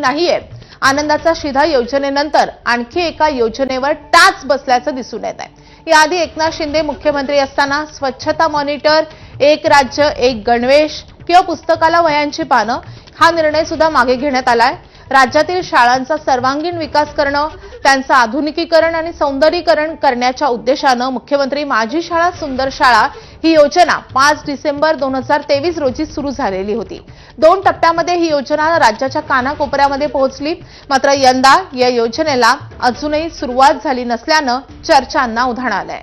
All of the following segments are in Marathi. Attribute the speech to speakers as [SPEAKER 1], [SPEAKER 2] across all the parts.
[SPEAKER 1] नाहीये आनंदाचा शिधा योजनेनंतर आणखी एका योजनेवर टाच बसल्याचं दिसून येत आहे याआधी एकनाथ शिंदे मुख्यमंत्री असताना स्वच्छता मॉनिटर एक राज्य एक गणवेश किंवा पुस्तकाला वयांची पानं हा निर्णय सुद्धा मागे घेण्यात आलाय. राज्यातील शाळांचा सर्वांगीण विकास करणं त्यांचं आधुनिकीकरण आणि सौंदर्यीकरण करण्याच्या उद्देशानं मुख्यमंत्री माझी शाळा सुंदर शाळा ही योजना पाच डिसेंबर दोन हजार तेवीस रोजी सुरू झालेली होती. दोन टप्प्यामध्ये ही योजना राज्याच्या कानाकोपऱ्यामध्ये पोहोचली. मात्र यंदा या योजनेला अजूनही सुरुवात झाली नसल्यानं चर्चांना उधाण आलंय.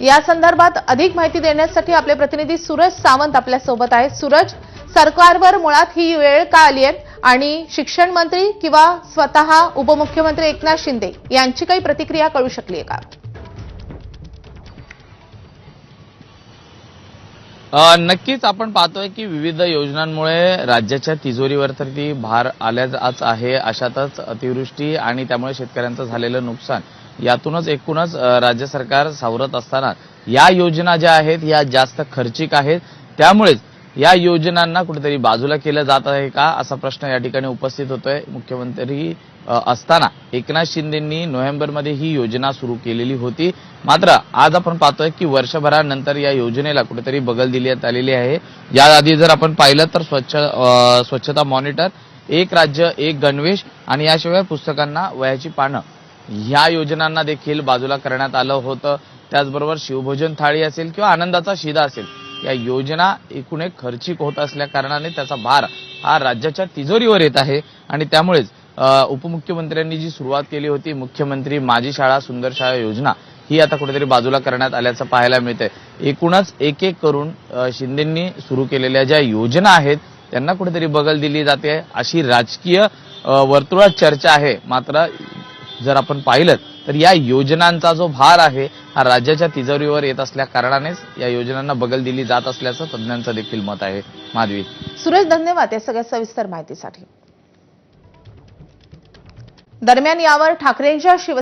[SPEAKER 1] या संदर्भात अधिक माहिती देण्यासाठी आपले प्रतिनिधी सूरज सावंत आपल्यासोबत आहेत. सूरज सरकारवर मुळात ही वेळ का आली आहे आणि शिक्षण मंत्री किंवा स्वतः उपमुख्यमंत्री एकनाथ शिंदे यांची काही प्रतिक्रिया कळू शकली आहे का?
[SPEAKER 2] नक्कीच आपण पाहतोय की विविध योजनांमुळे राज्याच्या तिजोरीवर तर ती भार आल्याच आहे. अशातच अतिवृष्टी आणि त्यामुळे शेतकऱ्यांचं झालेलं नुकसान यातूनच एकूणच राज्य सरकार सावरत असताना या योजना ज्या आहेत या जास्त खर्चिक आहेत. त्यामुळेच या योजनांना कुठेतरी बाजूला केलं जात आहे का असा प्रश्न या ठिकाणी उपस्थित होतोय. मुख्यमंत्री असताना एकनाथ शिंदेंनी नोव्हेंबरमध्ये ही योजना सुरू केलेली होती. मात्र आज आपण पाहतोय की वर्षभरानंतर या योजनेला कुठेतरी बगल दिल्यात आलेली आहे. याआधी जर आपण पाहिलं तर स्वच्छ स्वच्छता मॉनिटर एक राज्य एक गणवेश आणि याशिवाय पुस्तकांना वयाची पानं. ह्या योजनांना देखील बाजूला करण्यात आलं होतं. त्याचबरोबर शिवभोजन थाळी असेल किंवा आनंदाचा शिदा असेल या योजना एकूण एक खर्चिक होत असल्या कारणाने त्याचा भार हा राज्याच्या तिजोरीवर येत आहे. आणि त्यामुळेच उपमुख्यमंत्र्यांनी जी सुरुवात केली होती मुख्यमंत्री माझी शाळा सुंदर शाळा योजना ही आता कुठेतरी बाजूला करण्यात आल्याचं पाहायला मिळतंय. एकूणच एक एक करून शिंदेंनी सुरू केलेल्या ज्या योजना आहेत त्यांना कुठेतरी बगल दिली जाते अशी राजकीय वर्तुळात चर्चा आहे. मात्र जर आपण पाहिलं तर या योजनांचा जो भार आहे राज्याच्या तिजोरीवर येत असल्या कारणानेच या योजनांना बगल दिली जात असल्याचं तज्ज्ञांचं देखील मत आहे. माधवी.
[SPEAKER 1] सुरेश धन्यवाद या सगळ्या सविस्तर माहितीसाठी. दरम्यान यावर ठाकरेंच्या शिव